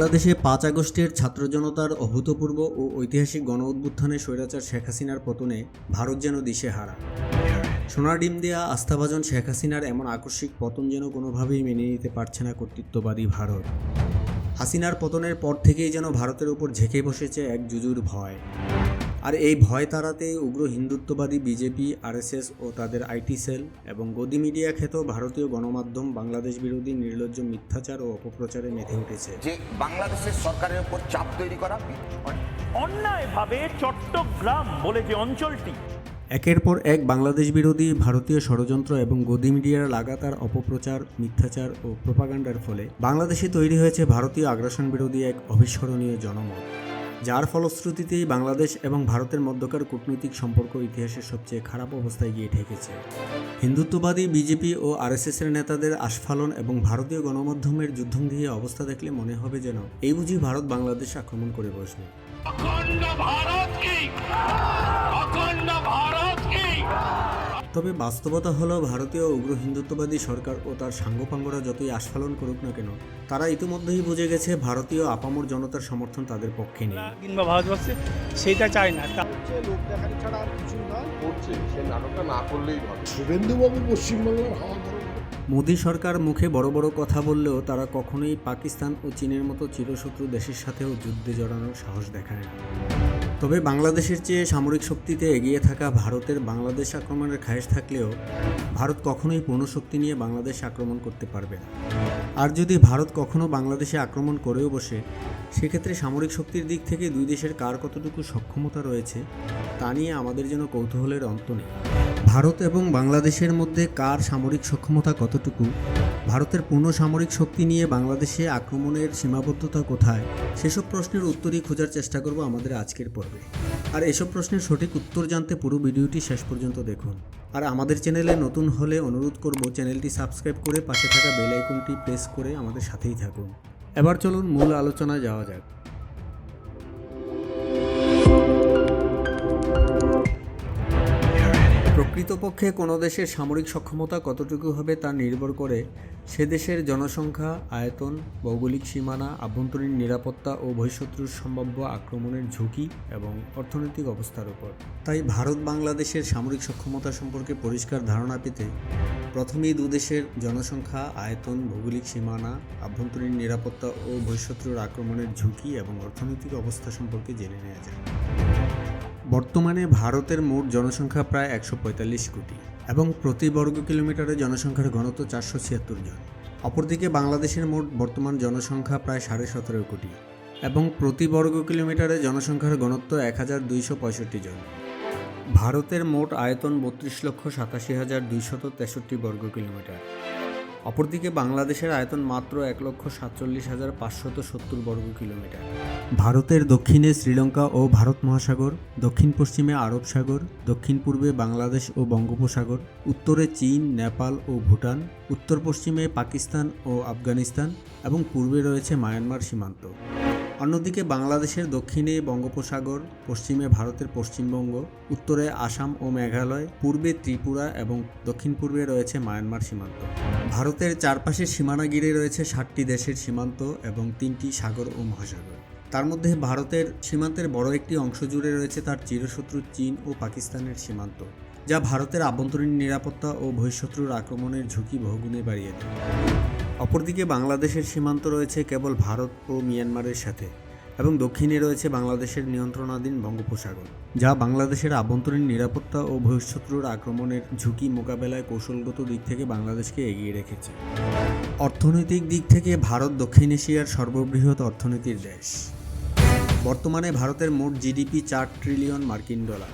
বাংলাদেশে পাঁচ আগস্টের ছাত্র জনতার অভূতপূর্ব ও ঐতিহাসিক গণ উত্থানে স্বৈরাচার শেখ হাসিনার পতনে ভারত যেন দিশে হারা। সোনার ডিম দেয়া আস্থাভাজন শেখ হাসিনার এমন আকস্মিক পতন যেন কোনোভাবেই মেনে নিতে পারছে না কর্তৃত্ববাদী ভারত। হাসিনার পতনের পর থেকেই যেন ভারতের উপর ঝেঁকে বসেছে এক জুজুর ভয়। আর এই ভয় তাড়াতে উগ্র হিন্দুত্ববাদী বিজেপি আরএসএস ও তাদের আইটি সেল এবং গদি মিডিয়া খ্যাত ভারতীয় গণমাধ্যম বাংলাদেশ বিরোধী নির্লজ্জ মিথ্যাচার ও অপপ্রচারে মেতে উঠেছে। যে বাংলাদেশের সরকারের উপর চাপ তৈরি করা অন্যায়ভাবে চট্টগ্রাম বলে যে অঞ্চলটি। একের পর এক বাংলাদেশ বিরোধী ভারতীয় ষড়যন্ত্র এবং গদি মিডিয়ার লাগাতার অপপ্রচার মিথ্যাচার ও প্রোপাগান্ডার ফলে বাংলাদেশে তৈরি হয়েছে ভারতীয় আগ্রাসন বিরোধী এক অবিস্মরণীয় জনমত। যার ফলশ্রুতিতেই বাংলাদেশ এবং ভারতের মধ্যকার কূটনৈতিক সম্পর্ক ইতিহাসের সবচেয়ে খারাপ অবস্থায় গিয়ে ঠেকেছে। হিন্দুত্ববাদী বিজেপি ও আরএসএসের নেতাদের আস্ফালন এবং ভারতীয় গণমাধ্যমের যুদ্ধংধীয় অবস্থা দেখলে মনে হবে যেন এই বুঝি ভারত বাংলাদেশ আক্রমণ করে বসবে। তবে বাস্তবতা হলো ভারতীয় উগ্র হিন্দুত্ববাদী সরকার ও তার সাঙ্গপাঙ্গরা যতই আস্ফালন করুক না কেন তারা ইতিমধ্যেই বুঝে গেছে ভারতীয় আপামর জনতার সমর্থন তাদের পক্ষে নেই। কিংবা ভারতবর্ষে সেইটা চায় না। তা হচ্ছে লোক দেখানি ছাড়া আর কিছু নয় করছে সে নাটকটা না করলেই ভালো শুভেন্দুবাবু পশ্চিমবাংলার হাওয়া মোদী সরকার মুখে বড় বড় কথা বললেও তারা কখনোই পাকিস্তান ও চীনের মতো চিরশত্রু দেশের সাথেও যুদ্ধে জড়ানোর সাহস দেখায় না। তবে বাংলাদেশের চেয়ে সামরিক শক্তিতে এগিয়ে থাকা ভারতের বাংলাদেশ আক্রমণের খায়েশ থাকলেও ভারত কখনোই পূর্ণ শক্তি নিয়ে বাংলাদেশ আক্রমণ করতে পারবে না। আর যদি ভারত কখনো বাংলাদেশে আক্রমণ করেও বসে, সেক্ষেত্রে সামরিক শক্তির দিক থেকে দুই দেশের কার কতটুকু সক্ষমতা রয়েছে, তা নিয়ে আমাদের যেন কৌতূহলের অন্ত নেই। ভারত এবং বাংলাদেশের মধ্যে কার সামরিক সক্ষমতা কতটুকু ভারতের পূর্ণ সামরিক শক্তি নিয়ে বাংলাদেশে আক্রমণের সীমাবদ্ধতা কোথায়? সেসব প্রশ্নের উত্তরই খোঁজার চেষ্টা করব আমাদের আজকের পর্বে। আর এসব প্রশ্নের সঠিক উত্তর জানতে পুরো ভিডিওটি শেষ পর্যন্ত দেখুন। আর আমাদের চ্যানেলে নতুন হলে অনুরোধ করব চ্যানেলটি সাবস্ক্রাইব করে পাশে থাকা বেল আইকনটি প্রেস করে আমাদের সাথেই থাকুন। এবার চলুন মূল আলোচনায় যাওয়া যাক। প্রকৃতপক্ষে কোনো দেশের সামরিক সক্ষমতা কতটুকু হবে তা নির্ভর করে সে দেশের জনসংখ্যা, আয়তন, ভৌগোলিক সীমানা, আভ্যন্তরীণ নিরাপত্তা ও বহিঃশত্রুর সম্ভাব্য আক্রমণের ঝুঁকি এবং অর্থনৈতিক অবস্থার উপর। তাই ভারত বাংলাদেশের সামরিক সক্ষমতা সম্পর্কে পরিষ্কার ধারণা পেতে প্রথমেই দুদেশের জনসংখ্যা, আয়তন, ভৌগোলিক সীমানা, আভ্যন্তরীণ নিরাপত্তা ও বহিঃশত্রুর আক্রমণের ঝুঁকি এবং অর্থনৈতিক অবস্থা সম্পর্কে জেনে নেওয়া যায় বর্তমানে ভারতের মোট জনসংখ্যা প্রায় একশো পঁয়তাল্লিশ কোটি এবং প্রতি বর্গ কিলোমিটারে জনসংখ্যার ঘনত্ব চারশো ছিয়াত্তর জন। অপরদিকে বাংলাদেশের মোট বর্তমান জনসংখ্যা প্রায় সাড়ে সতেরো কোটি এবং প্রতি বর্গ কিলোমিটারে জনসংখ্যার ঘনত্ব এক হাজার দুইশো পঁয়ষট্টি জন। ভারতের মোট আয়তন বত্রিশ লক্ষ সাতাশি হাজার দুইশত তেষট্টি বর্গ কিলোমিটার। অপরদিকে বাংলাদেশের আয়তন মাত্র এক লক্ষ সাতচল্লিশ হাজার পাঁচশত সত্তর বর্গ কিলোমিটার। ভারতের দক্ষিণে শ্রীলঙ্কা ও ভারত মহাসাগর, দক্ষিণ পশ্চিমে আরব সাগর, দক্ষিণ পূর্বে বাংলাদেশ ও বঙ্গোপসাগর, উত্তরে চীন, নেপাল ও ভুটান, উত্তর পশ্চিমে পাকিস্তান ও আফগানিস্তান এবং পূর্বে রয়েছে মায়ানমার সীমান্ত। অন্যদিকে বাংলাদেশের দক্ষিণে বঙ্গোপসাগর, পশ্চিমে ভারতের পশ্চিমবঙ্গ, উত্তরে আসাম ও মেঘালয়, পূর্বে ত্রিপুরা এবং দক্ষিণ পূর্বে রয়েছে মায়ানমার সীমান্ত। ভারতের চারপাশের সীমানা ঘিরে রয়েছে ষাটটি দেশের সীমান্ত এবং তিনটি সাগর ও মহাসাগর। তার মধ্যে ভারতের সীমান্তের বড় একটি অংশ জুড়ে রয়েছে তার চিরশত্রু চীন ও পাকিস্তানের সীমান্ত, যা ভারতের আভ্যন্তরীণ নিরাপত্তা ও বহিঃশত্রুর আক্রমণের ঝুঁকি বহুগুণে বাড়িয়ে দেয়। অপরদিকে বাংলাদেশের সীমান্ত রয়েছে কেবল ভারত ও মিয়ানমারের সাথে, এবং দক্ষিণে রয়েছে বাংলাদেশের নিয়ন্ত্রণাধীন বঙ্গোপসাগর, যা বাংলাদেশের আভ্যন্তরীণ নিরাপত্তা ও বহিঃশত্রুর আক্রমণের ঝুঁকি মোকাবেলায় কৌশলগত দিক থেকে বাংলাদেশকে এগিয়ে রেখেছে। অর্থনৈতিক দিক থেকে ভারত দক্ষিণ এশিয়ার সর্ববৃহৎ অর্থনীতির দেশ। বর্তমানে ভারতের মোট জিডিপি চার ট্রিলিয়ন মার্কিন ডলার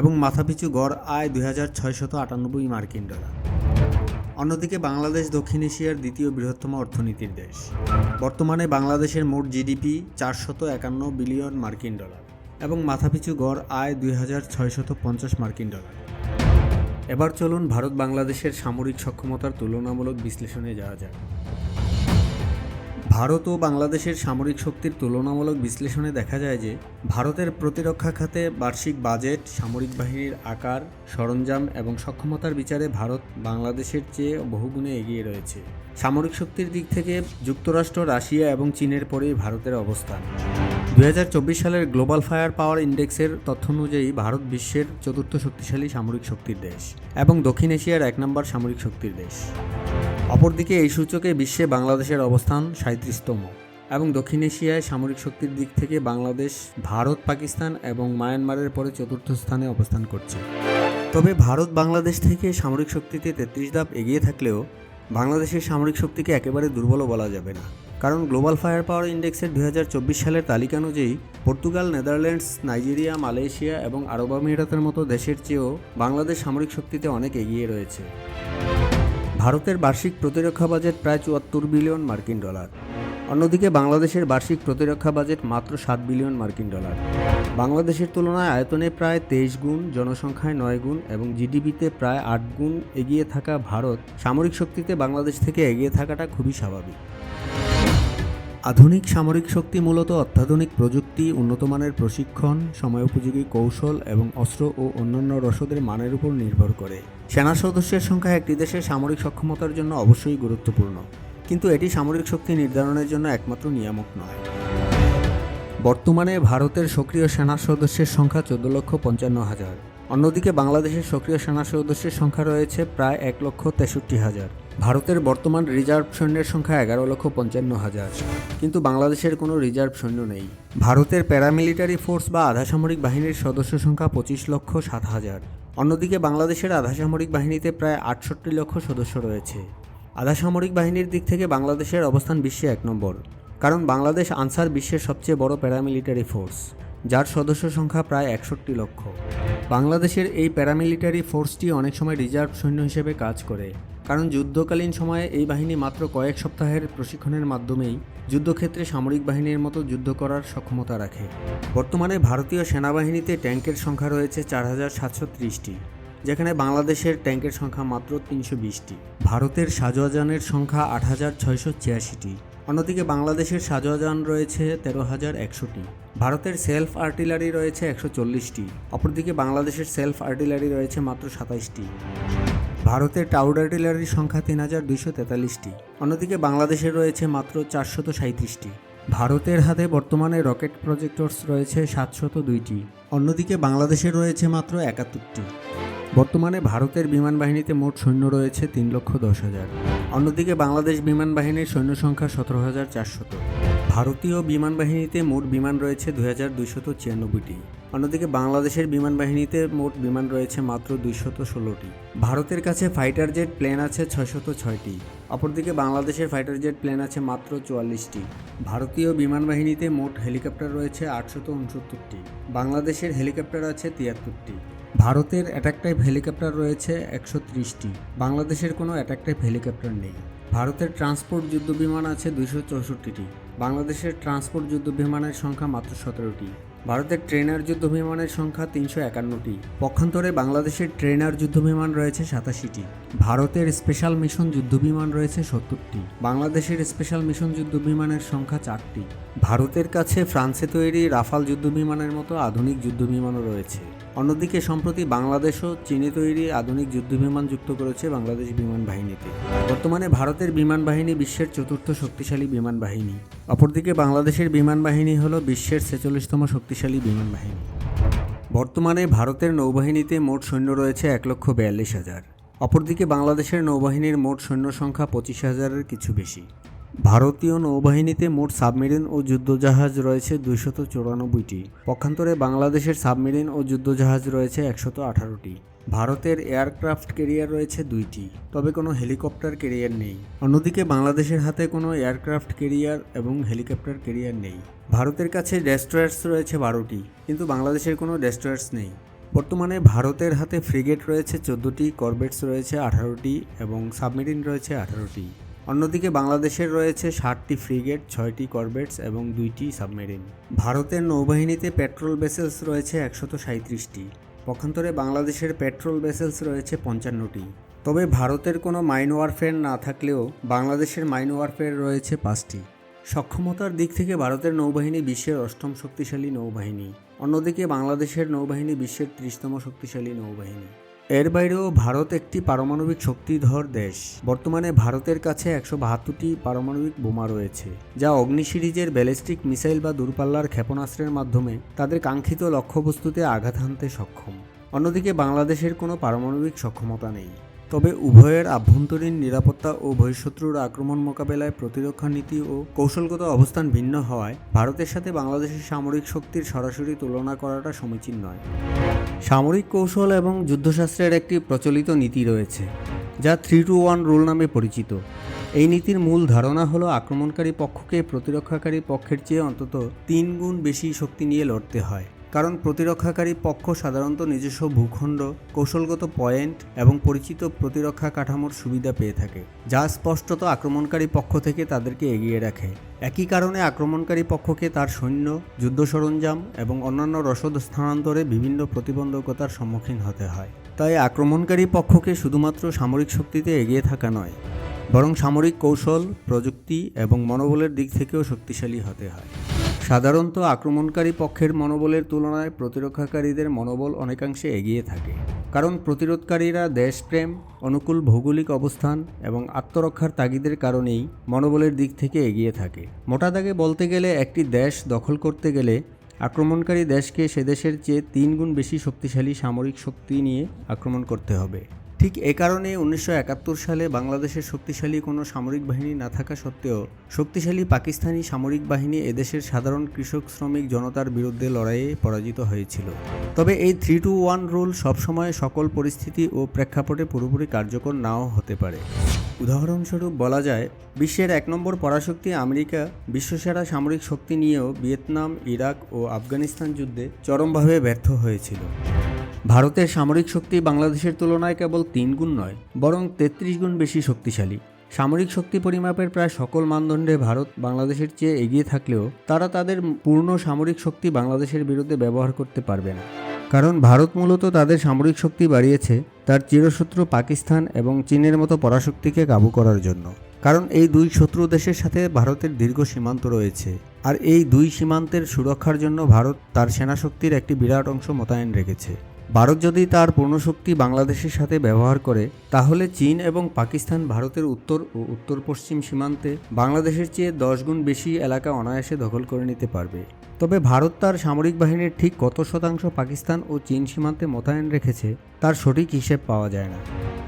এবং মাথাপিছু গড় আয় দুই হাজার ছয়শত আটানব্বই মার্কিন ডলার। অন্যদিকে বাংলাদেশ, দক্ষিণ এশিয়ার দ্বিতীয় বৃহত্তম অর্থনীতির দেশ। বর্তমানে বাংলাদেশের মোট জিডিপি চারশত একান্ন বিলিয়ন মার্কিন ডলার এবং মাথাপিছু গড় আয় দুই হাজার ছয়শত পঞ্চাশ মার্কিন ডলার। এবার চলুন ভারত বাংলাদেশের সামরিক সক্ষমতার তুলনামূলক বিশ্লেষণে যাওয়া যাক। ভারত ও বাংলাদেশের সামরিক শক্তির তুলনামূলক বিশ্লেষণে দেখা যায় যে, ভারতের প্রতিরক্ষা খাতে বার্ষিক বাজেট, সামরিক বাহিনীর আকার, সরঞ্জাম এবং সক্ষমতার বিচারে ভারত বাংলাদেশের চেয়ে বহুগুণে এগিয়ে রয়েছে। সামরিক শক্তির দিক থেকে যুক্তরাষ্ট্র, রাশিয়া এবং চীনের পরেই ভারতের অবস্থান। দু হাজার চব্বিশ সালের গ্লোবাল ফায়ার পাওয়ার ইন্ডেক্সের তথ্য অনুযায়ী ভারত বিশ্বের চতুর্থ শক্তিশালী সামরিক শক্তির দেশ এবং দক্ষিণ এশিয়ার এক নম্বর সামরিক শক্তির দেশ। অপরদিকে এই সূচকে বিশ্বে বাংলাদেশের অবস্থান সাঁত্রিশতম এবং দক্ষিণ এশিয়ায় সামরিক শক্তির দিক থেকে বাংলাদেশ, ভারত, পাকিস্তান এবং মায়ানমারের পরে চতুর্থ স্থানে অবস্থান করছে। তবে ভারত বাংলাদেশ থেকে সামরিক শক্তিতে তেত্রিশ ধাপ এগিয়ে থাকলেও বাংলাদেশের সামরিক শক্তিকে একেবারে দুর্বলও বলা যাবে না। কারণ গ্লোবাল ফায়ার পাওয়ার ইন্ডেক্সের দু হাজার চব্বিশ সালের তালিকা অনুযায়ী পর্তুগাল, নেদারল্যান্ডস, নাইজেরিয়া, মালয়েশিয়া এবং আরব আমিরাতের মতো দেশের চেয়েও বাংলাদেশ সামরিক শক্তিতে অনেক এগিয়ে রয়েছে। ভারতের বার্ষিক প্রতিরক্ষা বাজেট প্রায় চুয়াত্তর বিলিয়ন মার্কিন ডলার। অন্যদিকে বাংলাদেশের বার্ষিক প্রতিরক্ষা বাজেট মাত্র সাত বিলিয়ন মার্কিন ডলার। বাংলাদেশের তুলনায় আয়তনে প্রায় তেইশ গুণ, জনসংখ্যায় নয় গুণ এবং জিডিপিতে প্রায় আট গুণ এগিয়ে থাকা ভারত সামরিক শক্তিতে বাংলাদেশ থেকে এগিয়ে থাকাটা খুবই স্বাভাবিক। আধুনিক সামরিক শক্তি মূলত অত্যাধুনিক প্রযুক্তি, উন্নতমানের প্রশিক্ষণ, সময়োপযোগী কৌশল এবং অস্ত্র ও অন্যান্য রসদের মানের উপর নির্ভর করে। সেনা সদস্যের সংখ্যা একটি দেশের সামরিক সক্ষমতার জন্য অবশ্যই গুরুত্বপূর্ণ। কিন্তু এটি সামরিক শক্তি নির্ধারণের জন্য একমাত্র নিয়ামক নয়। বর্তমানে ভারতের সক্রিয় সেনা সদস্যের সংখ্যা চোদ্দ লক্ষ পঞ্চান্ন হাজার। অন্যদিকে বাংলাদেশের সক্রিয় সেনা সদস্যের সংখ্যা রয়েছে প্রায় এক লক্ষ তেষট্টি হাজার। ভারতের বর্তমান রিজার্ভ সৈন্যের সংখ্যা এগারো লক্ষ পঞ্চান্ন হাজার। কিন্তু বাংলাদেশের কোনো রিজার্ভ সৈন্য নেই। ভারতের প্যারামিলিটারি ফোর্স বা আধা সামরিক বাহিনীর সদস্য সংখ্যা পঁচিশ লক্ষ সাত হাজার। অন্যদিকে বাংলাদেশের আধা সামরিক বাহিনীতে প্রায় আটষট্টি লক্ষ সদস্য রয়েছে। আধা সামরিক বাহিনীর দিক থেকে বাংলাদেশের অবস্থান বিশ্বে এক নম্বর। কারণ বাংলাদেশ আনসার বিশ্বের সবচেয়ে বড় প্যারামিলিটারি ফোর্স, যার সদস্য সংখ্যা প্রায় একষট্টি লক্ষ। বাংলাদেশের এই প্যারামিলিটারি ফোর্সটি অনেক সময় রিজার্ভ সৈন্য হিসেবে কাজ করে। কারণ যুদ্ধকালীন সময়ে এই বাহিনী মাত্র কয়েক সপ্তাহের প্রশিক্ষণের মাধ্যমেই যুদ্ধক্ষেত্রে সামরিক বাহিনীর মতো যুদ্ধ করার সক্ষমতা রাখে। বর্তমানে ভারতীয় সেনাবাহিনীতে ট্যাঙ্কের সংখ্যা রয়েছে চার হাজার সাতশো ত্রিশটি, যেখানে বাংলাদেশের ট্যাঙ্কের সংখ্যা মাত্র তিনশো বিশটি। ভারতের সাজোয়াজানের সংখ্যা আট হাজার ছয়শো ছিয়াশিটি, অন্যদিকে বাংলাদেশের সাজোয়াজান রয়েছে তেরো হাজার একশোটি। ভারতের সেলফ আর্টিলারি রয়েছে একশো চল্লিশটি, অপরদিকে বাংলাদেশের সেলফ আর্টিলারি রয়েছে মাত্র সাতাইশটি। ভারতের টাউড আর্টিলারির সংখ্যা তিন হাজার দুইশো তেতাল্লিশটি। অন্যদিকে বাংলাদেশে রয়েছে মাত্র চারশত সাঁত্রিশটি ভারতের হাতে বর্তমানে রকেট প্রজেক্টরস রয়েছে সাতশত দুইটি। অন্যদিকে বাংলাদেশে রয়েছে মাত্র একাত্তরটি। বর্তমানে ভারতের বিমান বাহিনীতে মোট সৈন্য রয়েছে তিন লক্ষ দশ হাজার। অন্যদিকে বাংলাদেশ বিমান বাহিনীর সৈন্য সংখ্যা সতেরো হাজার চারশত। ভারতীয় বিমান বাহিনীতে মোট বিমান রয়েছে দুই হাজার দুইশত ছিয়ানব্বইটি। অন্যদিকে বাংলাদেশের বিমান বাহিনীতে মোট বিমান রয়েছে মাত্র দুইশত ষোলোটি। ভারতের কাছে ফাইটার জেট প্লেন আছে ছয়শত ছয়টি। অপরদিকে বাংলাদেশের ফাইটার জেট প্লেন আছে মাত্র চুয়াল্লিশটি। ভারতীয় বিমান বাহিনীতে মোট হেলিকপ্টার রয়েছে আটশত উনসত্তরটি। বাংলাদেশের হেলিকপ্টার আছে তিয়াত্তরটি। ভারতের অ্যাটাক টাইপ হেলিকপ্টার রয়েছে একশো ত্রিশটি। বাংলাদেশের কোনো অ্যাটাক টাইপ হেলিকপ্টার নেই। ভারতের ট্রান্সপোর্ট যুদ্ধ বিমান আছে দুইশো চৌষট্টিটি। বাংলাদেশের ট্রান্সপোর্ট যুদ্ধ বিমানের সংখ্যা মাত্র সতেরোটি। ভারতের ট্রেনার যুদ্ধ বিমানের সংখ্যা তিনশো একান্নটি। পক্ষান্তরে বাংলাদেশের ট্রেনার যুদ্ধ বিমান রয়েছে সাতাশিটি। ভারতের স্পেশাল মিশন যুদ্ধ বিমান রয়েছে সত্তরটি। বাংলাদেশের স্পেশাল মিশন যুদ্ধ বিমানের সংখ্যা চারটি। ভারতের কাছে ফ্রান্সে তৈরি রাফাল যুদ্ধ বিমানের মতো আধুনিক যুদ্ধ বিমানও রয়েছে। অন্যদিকে, সম্প্রতি বাংলাদেশও চীনে তৈরি আধুনিক যুদ্ধ বিমান যুক্ত করেছে বাংলাদেশ বিমান বাহিনীতে। বর্তমানে ভারতের বিমান বাহিনী বিশ্বের চতুর্থ শক্তিশালী বিমান বাহিনী। অপরদিকে, বাংলাদেশের বিমান বাহিনী হল বিশ্বের ছেচল্লিশতম শক্তিশালী বিমান বাহিনী। বর্তমানে ভারতের নৌবাহিনীতে মোট সৈন্য রয়েছে এক লক্ষ বিয়াল্লিশ হাজার। অপরদিকে, বাংলাদেশের নৌবাহিনীর মোট সৈন্য সংখ্যা পঁচিশ হাজারের কিছু বেশি। ভারতীয় নৌবাহিনীতে মোট সাবমেরিন ও যুদ্ধজাহাজ রয়েছে দুইশত চুরানব্বইটি। পক্ষান্তরে বাংলাদেশের সাবমেরিন ও যুদ্ধজাহাজ রয়েছে একশত আঠারোটি। ভারতের এয়ারক্রাফট কেরিয়ার রয়েছে দুইটি, তবে কোনো হেলিকপ্টার কেরিয়ার নেই। অন্যদিকে বাংলাদেশের হাতে কোনো এয়ারক্রাফট কেরিয়ার এবং হেলিকপ্টার কেরিয়ার নেই। ভারতের কাছে ডেস্ট্রয়ার্স রয়েছে বারোটি, কিন্তু বাংলাদেশের কোনো ডেস্ট্রয়ার্স নেই। বর্তমানে ভারতের হাতে ফ্রিগেট রয়েছে চোদ্দোটি, করবেটস রয়েছে আঠারোটি এবং সাবমেরিন রয়েছে আঠারোটি। অন্যদিকে বাংলাদেশের রয়েছে ষাটটি ফ্রিগেট, ছয়টি করবেটস এবং দুইটি সাবমেরিন। ভারতের নৌবাহিনীতে পেট্রোল ভেসেলস রয়েছে একশত সাঁত্রিশটি পক্ষান্তরে বাংলাদেশের পেট্রোল ভেসেলস রয়েছে পঞ্চান্নটি। তবে ভারতের কোনো মাইন ওয়ারফেয়ার না থাকলেও বাংলাদেশের মাইন ওয়ারফেয়ার রয়েছে পাঁচটি। সক্ষমতার দিক থেকে ভারতের নৌবাহিনী বিশ্বের অষ্টম শক্তিশালী নৌবাহিনী। অন্যদিকে বাংলাদেশের নৌবাহিনী বিশ্বের ত্রিশতম শক্তিশালী নৌবাহিনী। এর বাইরেও ভারত একটি পারমাণবিক শক্তিধর দেশ। বর্তমানে ভারতের কাছে একশো বাহাত্তরটি পারমাণবিক বোমা রয়েছে, যা অগ্নি সিরিজের ব্যালিস্টিক মিসাইল বা দূরপাল্লার ক্ষেপণাস্ত্রের মাধ্যমে তাদের কাঙ্ক্ষিত লক্ষ্যবস্তুতে আঘাত হানতে সক্ষম। অন্যদিকে বাংলাদেশের কোনো পারমাণবিক সক্ষমতা নেই। তবে উভয়ের আভ্যন্তরীণ নিরাপত্তা ও বহিঃশত্রুর আক্রমণ মোকাবেলায় প্রতিরক্ষা নীতি ও কৌশলগত অবস্থান ভিন্ন হওয়ায় ভারতের সাথে বাংলাদেশের সামরিক শক্তির সরাসরি তুলনা করাটা সমীচীন নয়। সামরিক কৌশল এবং যুদ্ধশাস্ত্রের একটি প্রচলিত নীতি রয়েছে, যা থ্রি টু ওয়ান রুল নামে পরিচিত। এই নীতির মূল ধারণা হলো আক্রমণকারী পক্ষকে প্রতিরক্ষাকারী পক্ষের চেয়ে অন্তত তিন গুণ বেশি শক্তি নিয়ে লড়তে হয়। কারণ প্রতিরক্ষাকারী পক্ষ সাধারণত নিজস্ব ভূখণ্ড, কৌশলগত পয়েন্ট এবং পরিচিত প্রতিরক্ষা কাঠামোর সুবিধা পেয়ে থাকে, যা স্পষ্টত আক্রমণকারী পক্ষ থেকে তাদেরকে এগিয়ে রাখে। একই কারণে আক্রমণকারী পক্ষকে তার সৈন্য, যুদ্ধ সরঞ্জাম এবং অন্যান্য রসদ স্থানান্তরে বিভিন্ন প্রতিবন্ধকতার সম্মুখীন হতে হয়। তাই আক্রমণকারী পক্ষকে শুধুমাত্র সামরিক শক্তিতে এগিয়ে থাকা নয়, বরং সামরিক কৌশল, প্রযুক্তি এবং মনোবলের দিক থেকেও শক্তিশালী হতে হয়। সাধারণত আক্রমণকারী পক্ষের মনোবলের তুলনায় প্রতিরক্ষাকারীদের মনোবল অনেকাংশে এগিয়ে থাকে। কারণ প্রতিরোধকারীরা দেশপ্রেম, অনুকূল ভৌগোলিক অবস্থান এবং আত্মরক্ষার তাগিদের কারণেই মনোবলের দিক থেকে এগিয়ে থাকে। মোটা দাগে বলতে গেলে একটি দেশ দখল করতে গেলে আক্রমণকারী দেশকে সে দেশের চেয়ে তিন গুণ বেশি শক্তিশালী সামরিক শক্তি নিয়ে আক্রমণ করতে হবে। ঠিক এ কারণে উনিশশো একাত্তর সালে বাংলাদেশের শক্তিশালী কোনো সামরিক বাহিনী না থাকা সত্ত্বেও শক্তিশালী পাকিস্তানি সামরিক বাহিনী এদেশের সাধারণ কৃষক, শ্রমিক, জনতার বিরুদ্ধে লড়াইয়ে পরাজিত হয়েছিল। তবে এই থ্রি টু ওয়ান রুল সবসময় সকল পরিস্থিতি ও প্রেক্ষাপটে পুরোপুরি কার্যকর নাও হতে পারে। উদাহরণস্বরূপ বলা যায়, বিশ্বের এক নম্বর পরাশক্তি আমেরিকা বিশ্বসেরা সামরিক শক্তি নিয়েও ভিয়েতনাম, ইরাক ও আফগানিস্তান যুদ্ধে চরমভাবে ব্যর্থ হয়েছিল। ভারতের সামরিক শক্তি বাংলাদেশের তুলনায় কেবল তিন গুণ নয়, বরং তেত্রিশ গুণ বেশি শক্তিশালী। সামরিক শক্তি পরিমাপের প্রায় সকল মানদণ্ডে ভারত বাংলাদেশের চেয়ে এগিয়ে থাকলেও তারা তাদের পূর্ণ সামরিক শক্তি বাংলাদেশের বিরুদ্ধে ব্যবহার করতে পারবে না। কারণ ভারত মূলত তাদের সামরিক শক্তি বাড়িয়েছে তার চিরশত্রু পাকিস্তান এবং চীনের মতো পরাশক্তিকে কাবু করার জন্য। কারণ এই দুই শত্রু দেশের সাথে ভারতের দীর্ঘ সীমান্ত রয়েছে, আর এই দুই সীমান্তের সুরক্ষার জন্য ভারত তার সেনাশক্তির একটি বিরাট অংশ মোতায়েন রেখেছে। ভারত যদি তার পূর্ণশক্তি বাংলাদেশের সাথে ব্যবহার করে, তাহলে চীন এবং পাকিস্তান ভারতের উত্তর ও উত্তর পশ্চিম সীমান্তে বাংলাদেশের চেয়ে দশ গুণ বেশি এলাকা অনায়াসে দখল করে নিতে পারবে। তবে ভারত তার সামরিক বাহিনীর ঠিক কত শতাংশ পাকিস্তান ও চীন সীমান্তে মোতায়েন রেখেছে, তার সঠিক হিসেব পাওয়া যায় না।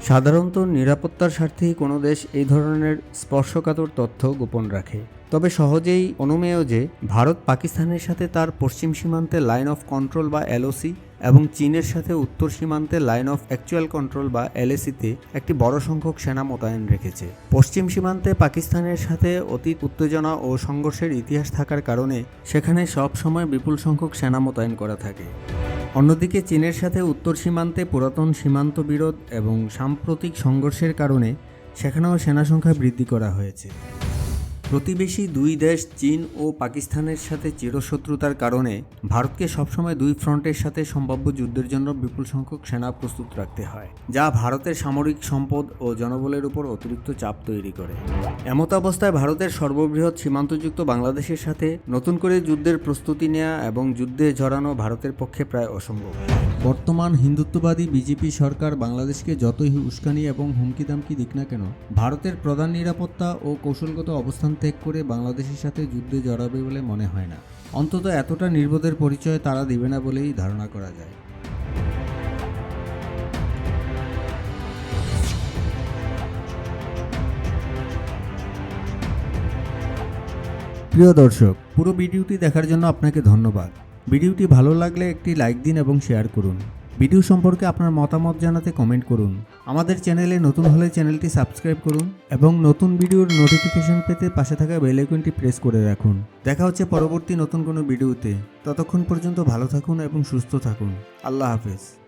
সাধারণত নিরাপত্তার স্বার্থেই কোনো দেশ এই ধরনের স্পর্শকাতর তথ্য গোপন রাখে। তবে সহজেই অনুমেয় যে, ভারত পাকিস্তানের সাথে তার পশ্চিম সীমান্তে লাইন অফ কন্ট্রোল বা এলওসি এবং চীনের সাথে উত্তর সীমান্তে লাইন অফ অ্যাকচুয়াল কন্ট্রোল বা এলএসিতে একটি বড় সংখ্যক সেনা মোতায়েন রেখেছে। পশ্চিম সীমান্তে পাকিস্তানের সাথে অতীত উত্তেজনা ও সংঘর্ষের ইতিহাস থাকার কারণে সেখানে সব সময় বিপুল সংখ্যক সেনা মোতায়েন করা থাকে। অন্যদিকে চীনের সাথে উত্তর সীমান্তে পুরাতন সীমান্ত বিরোধ এবং সাম্প্রতিক সংঘর্ষের কারণে সেখানেও সেনা সংখ্যা বৃদ্ধি করা হয়েছে। প্রতিবেশী দুই দেশ, চীন ও পাকিস্তানের সাথে চিরশত্রুতার কারণে ভারতকে সবসময় দুই ফ্রন্টের সাথে সম্ভাব্য যুদ্ধের জন্য বিপুল সংখ্যক সেনা প্রস্তুত রাখতে হয়, যা ভারতের সামরিক সম্পদ ও জনবলের উপর অতিরিক্ত চাপ তৈরি করে। এমত অবস্থায় ভারতের সর্ববৃহৎ সীমান্তযুক্ত বাংলাদেশের সাথে নতুন করে যুদ্ধের প্রস্তুতি নেওয়া এবং যুদ্ধে জড়ানো ভারতের পক্ষে প্রায় অসম্ভব। বর্তমান হিন্দুত্ববাদী বিজেপি সরকার বাংলাদেশকে যতই উস্কানি এবং হুমকি দামকি দিক না কেন, ভারতের প্রধান নিরাপত্তা ও কৌশলগত অবস্থান ত্যাগ করে বাংলাদেশের সাথে যুদ্ধে জড়াবে বলে মনে হয় না। অন্তত এতটা নির্বোধের পরিচয় তারা দেবে না বলেই ধারণা করা যায়। প্রিয় দর্শক, পুরো ভিডিওটি দেখার জন্য আপনাকে ধন্যবাদ। ভিডিওটি ভালো লাগলে একটি লাইক দিন এবং শেয়ার করুন। ভিডিও সম্পর্কে আপনার মতামত জানাতে কমেন্ট করুন। আমাদের চ্যানেলে নতুন হলে চ্যানেলটি সাবস্ক্রাইব করুন এবং নতুন ভিডিওর নোটিফিকেশন পেতে পাশে থাকা বেল আইকনটি প্রেস করে রাখুন। দেখা হচ্ছে পরবর্তী নতুন কোনো ভিডিওতে। ততক্ষণ পর্যন্ত ভালো থাকুন এবং সুস্থ থাকুন। আল্লাহ হাফেজ।